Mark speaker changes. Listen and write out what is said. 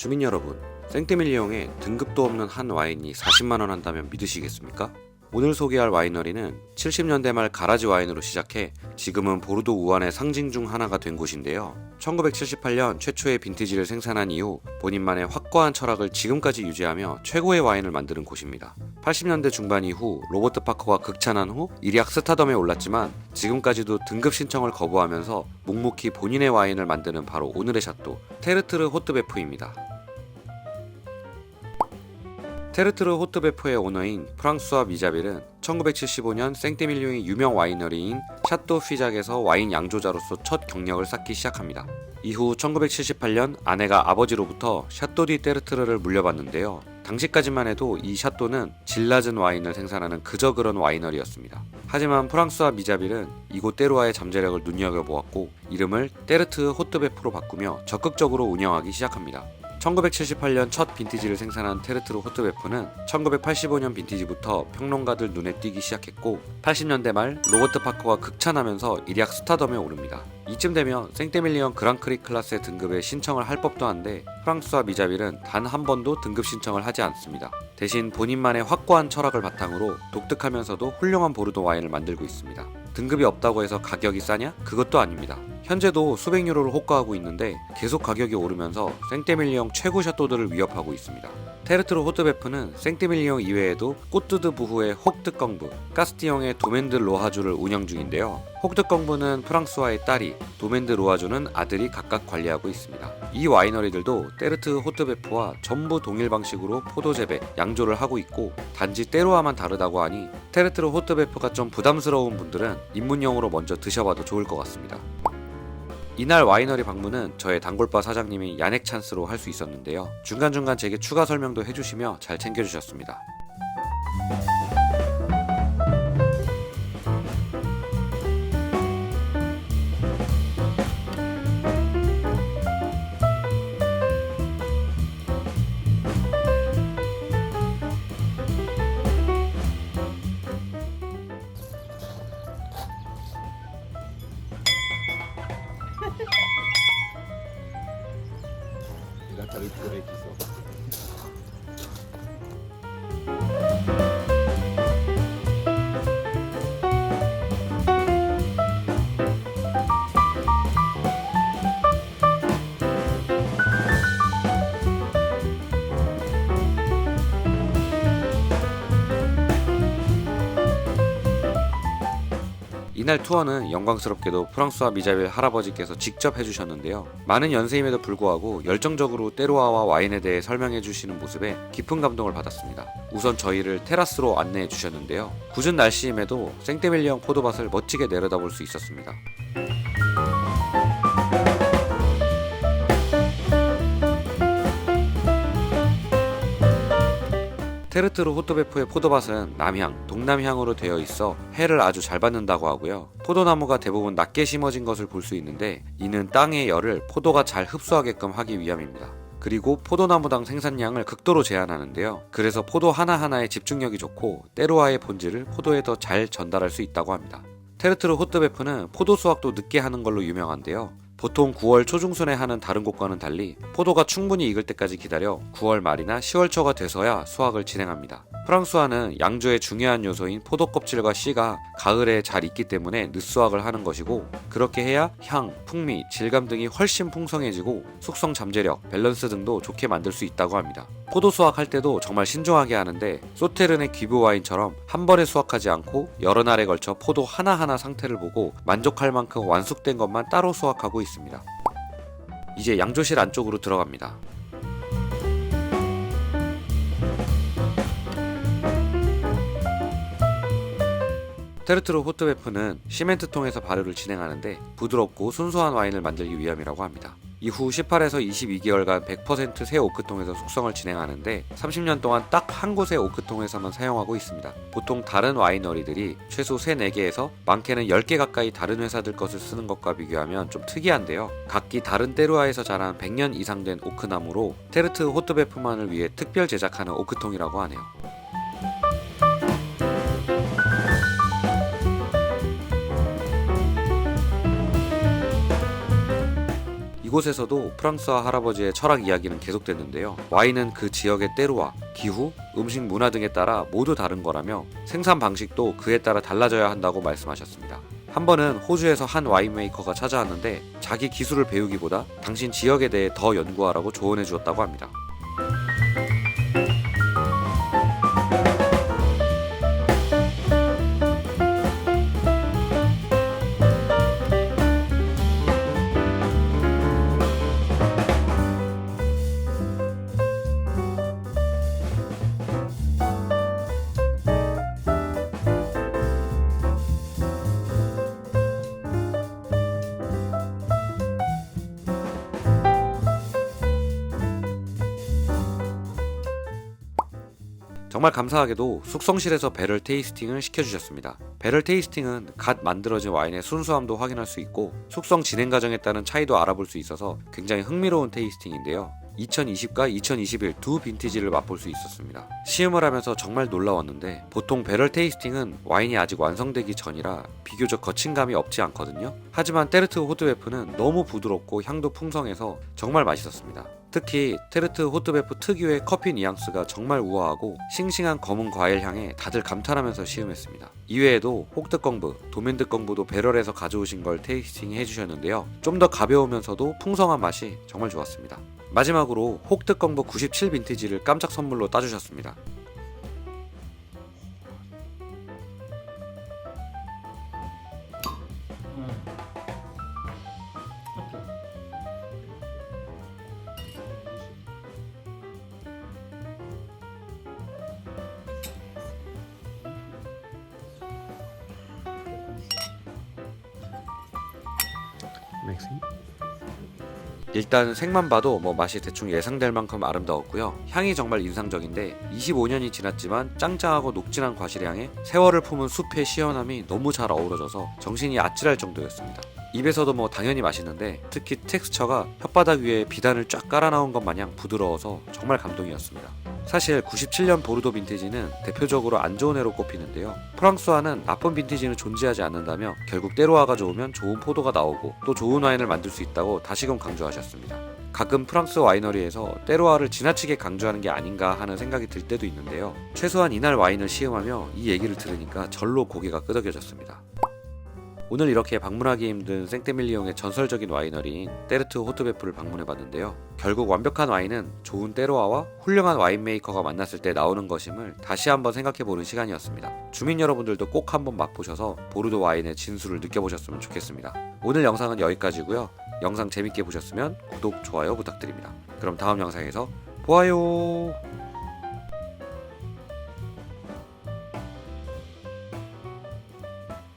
Speaker 1: 주민 여러분, 생테밀리옹에 등급도 없는 한 와인이 40만원 한다면 믿으시겠습니까? 오늘 소개할 와이너리는 70년대 말 가라지 와인으로 시작해 지금은 보르도 우한의 상징 중 하나가 된 곳인데요. 1978년 최초의 빈티지를 생산한 이후 본인만의 확고한 철학을 지금까지 유지하며 최고의 와인을 만드는 곳입니다. 80년대 중반 이후 로버트 파커가 극찬한 후 일약 스타덤에 올랐지만 지금까지도 등급 신청을 거부하면서 묵묵히 본인의 와인을 만드는 바로 오늘의 샤또 테르트르 호트베프입니다. 테르트르 호트베프의 오너인 프랑스와 미자빌은 1975년 생테밀리옹의 유명 와이너리인 샤또 피작에서 와인 양조자로서 첫 경력을 쌓기 시작합니다. 이후 1978년 아내가 아버지로부터 샤또 디 테르트르를 물려받는데요. 당시까지만 해도 이 샤또는 질 낮은 와인을 생산하는 그저 그런 와이너리였습니다. 하지만 프랑스와 미자빌은 이곳 때루아의 잠재력을 눈여겨보았고 이름을 테르트 호트베프로 바꾸며 적극적으로 운영하기 시작합니다. 1978년 첫 빈티지를 생산한 테르트르 호트베프는 1985년 빈티지부터 평론가들 눈에 띄기 시작했고 80년대 말 로버트 파커가 극찬하면서 일약 스타덤에 오릅니다. 이쯤 되면 생테밀리언 그랑크리 클래스의 등급에 신청을 할 법도 한데 프랑스와 미자빌은 단 한 번도 등급 신청을 하지 않습니다. 대신 본인만의 확고한 철학을 바탕으로 독특하면서도 훌륭한 보르도 와인을 만들고 있습니다. 등급이 없다고 해서 가격이 싸냐? 그것도 아닙니다. 현재도 수백 유로를 호가하고 있는데 계속 가격이 오르면서 생테밀리옹 최고 샤또들을 위협하고 있습니다. 테르트르 호트베프는 생테밀리옹 이외에도 꼬뜨드 부후의 혹드껑부, 까스티용의 도멘드 로하주를 운영 중인데요. 혹드껑부는 프랑스와의 딸이, 도멘드 로하주는 아들이 각각 관리하고 있습니다. 이 와이너리들도 테르트 호트베프와 전부 동일 방식으로 포도 재배, 양조를 하고 있고 단지 때로와만 다르다고 하니 테르트르 호트베프가 좀 부담스러운 분들은 입문용으로 먼저 드셔봐도 좋을 것 같습니다. 이날 와이너리 방문은 저의 단골바 사장님이 야넥 찬스로 할 수 있었는데요. 중간중간 제게 추가 설명도 해주시며 잘 챙겨주셨습니다. 이날 투어는 영광스럽게도 프랑스와 미자빌 할아버지께서 직접 해주셨는데요. 많은 연세임에도 불구하고 열정적으로 때로아와 와인에 대해 설명해 주시는 모습에 깊은 감동을 받았습니다. 우선 저희를 테라스로 안내해 주셨는데요. 굳은 날씨임에도 생테밀리옹 포도밭을 멋지게 내려다볼 수 있었습니다. 테르트르 호토베프의 포도밭은 남향, 동남향으로 되어 있어 해를 아주 잘 받는다고 하고요. 포도나무가 대부분 낮게 심어진 것을 볼 수 있는데 이는 땅의 열을 포도가 잘 흡수하게끔 하기 위함입니다. 그리고 포도나무당 생산량을 극도로 제한하는데요. 그래서 포도 하나하나에 집중력이 좋고 때로와의 본질을 포도에 더 잘 전달할 수 있다고 합니다. 테르트르 호트베프는 포도 수확도 늦게 하는 걸로 유명한데요. 보통 9월 초중순에 하는 다른 곳과는 달리 포도가 충분히 익을 때까지 기다려 9월 말이나 10월 초가 돼서야 수확을 진행합니다. 프랑스와는 양조의 중요한 요소인 포도 껍질과 씨가 가을에 잘 익기 때문에 늦수확을 하는 것이고 그렇게 해야 향, 풍미, 질감 등이 훨씬 풍성해지고 숙성 잠재력, 밸런스 등도 좋게 만들 수 있다고 합니다. 포도 수확할 때도 정말 신중하게 하는데 소테른의 귀브 와인처럼 한 번에 수확하지 않고 여러 날에 걸쳐 포도 하나하나 상태를 보고 만족할 만큼 완숙된 것만 따로 수확하고 있습니다. 이제 양조실 안쪽으로 들어갑니다. 테르트로 호트베프는 시멘트통에서 발효를 진행하는데 부드럽고 순수한 와인을 만들기 위함이라고 합니다. 이후 18에서 22개월간 100%새 오크통에서 숙성을 진행하는데 30년 동안 딱 한 곳의 오크통에서만 사용하고 있습니다. 보통 다른 와이너리들이 최소 3, 4개에서 많게는 10개 가까이 다른 회사들 것을 쓰는 것과 비교하면 좀 특이한데요. 각기 다른 때루아에서 자란 100년 이상 된 오크나무로 테르트 호트베프만을 위해 특별 제작하는 오크통이라고 하네요. 이곳에서도 프랑스와 할아버지의 철학 이야기는 계속됐는데요. 와인은 그 지역의 때로와 기후, 음식 문화 등에 따라 모두 다른 거라며 생산 방식도 그에 따라 달라져야 한다고 말씀하셨습니다. 한 번은 호주에서 한 와인 메이커가 찾아왔는데 자기 기술을 배우기보다 당신 지역에 대해 더 연구하라고 조언해 주었다고 합니다. 정말 감사하게도 숙성실에서 배럴 테이스팅을 시켜주셨습니다. 배럴 테이스팅은 갓 만들어진 와인의 순수함도 확인할 수 있고 숙성 진행 과정에 따른 차이도 알아볼 수 있어서 굉장히 흥미로운 테이스팅인데요. 2020과 2021 두 빈티지를 맛볼 수 있었습니다. 시음을 하면서 정말 놀라웠는데 보통 배럴 테이스팅은 와인이 아직 완성되기 전이라 비교적 거친 감이 없지 않거든요. 하지만 테르트 호드베프는 너무 부드럽고 향도 풍성해서 정말 맛있었습니다. 특히 테르트 호트베프 특유의 커피 뉘앙스가 정말 우아하고 싱싱한 검은 과일 향에 다들 감탄하면서 시음했습니다. 이외에도 혹드껑부, 도멘드껑부도 배럴에서 가져오신 걸 테이스팅 해주셨는데요. 좀 더 가벼우면서도 풍성한 맛이 정말 좋았습니다. 마지막으로 혹드껑부 97 빈티지를 깜짝 선물로 따주셨습니다. 일단 색만 봐도 뭐 맛이 대충 예상될 만큼 아름다웠고요. 향이 정말 인상적인데 25년이 지났지만 짱짱하고 녹진한 과실향에 세월을 품은 숲의 시원함이 너무 잘 어우러져서 정신이 아찔할 정도였습니다. 입에서도 뭐 당연히 맛있는데 특히 텍스처가 혓바닥 위에 비단을 쫙 깔아 나온 것 마냥 부드러워서 정말 감동이었습니다. 사실 97년 보르도 빈티지는 대표적으로 안 좋은 해로 꼽히는데요. 프랑스와는 나쁜 빈티지는 존재하지 않는다며 결국 때로와가 좋으면 좋은 포도가 나오고 또 좋은 와인을 만들 수 있다고 다시금 강조하셨습니다. 가끔 프랑스 와이너리에서 때로와를 지나치게 강조하는 게 아닌가 하는 생각이 들 때도 있는데요. 최소한 이날 와인을 시음하며 이 얘기를 들으니까 절로 고개가 끄덕여졌습니다. 오늘 이렇게 방문하기 힘든 생테밀리옹의 전설적인 와이너리인 테르트 호트베프를 방문해봤는데요. 결국 완벽한 와인은 좋은 때로와와 훌륭한 와인 메이커가 만났을 때 나오는 것임을 다시 한번 생각해보는 시간이었습니다. 주민 여러분들도 꼭 한번 맛보셔서 보르도 와인의 진수를 느껴보셨으면 좋겠습니다. 오늘 영상은 여기까지고요. 영상 재밌게 보셨으면 구독, 좋아요 부탁드립니다. 그럼 다음 영상에서 보아요.